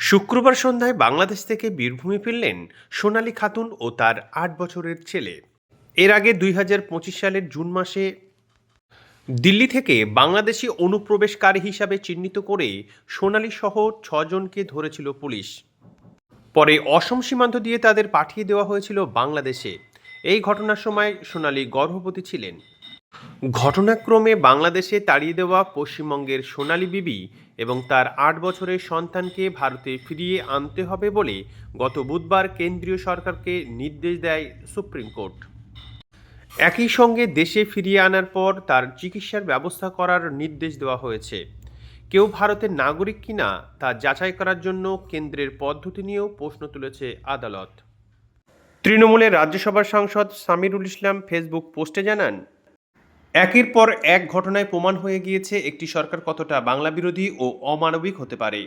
শুক্রবার সন্ধ্যায় বাংলাদেশ থেকে বীরভূমে ফিরলেন সোনালী খাতুন ও তার আট বছরের ছেলে। এর আগে দুই হাজার পঁচিশ সালের জুন মাসে দিল্লি থেকে বাংলাদেশি অনুপ্রবেশকারী হিসাবে চিহ্নিত করে সোনালী সহ ছজনকে ধরেছিল পুলিশ। পরে অসম সীমান্ত দিয়ে তাদের পাঠিয়ে দেওয়া হয়েছিল বাংলাদেশে। এই ঘটনার সময় সোনালী গর্ভবতী ছিলেন। ঘটনাক্রমে বাংলাদেশে তাড়িয়ে দেওয়া পশ্চিমবঙ্গের সোনালী বিবি এবং তার আট বছরের সন্তানকে ভারতে ফিরিয়ে আনতে হবে বলে গত বুধবার কেন্দ্রীয় সরকারকে নির্দেশ দেয় সুপ্রিম কোর্ট। একই সঙ্গে দেশে ফিরিয়ে আনার পর তার চিকিৎসার ব্যবস্থা করার নির্দেশ দেওয়া হয়েছে। কেউ ভারতের নাগরিক কিনা তা যাচাই করার জন্য কেন্দ্রের পদ্ধতি নিয়েও প্রশ্ন তুলেছে আদালত। তৃণমূলের রাজ্যসভার সাংসদ সামিরুল ইসলাম ফেসবুক পোস্টে জানান একের পর এক ঘটনায় প্রমাণ হয়ে গিয়েছে, একটি সরকার কতটা বাংলা বিরোধী ও অমানবিক হতে পারে।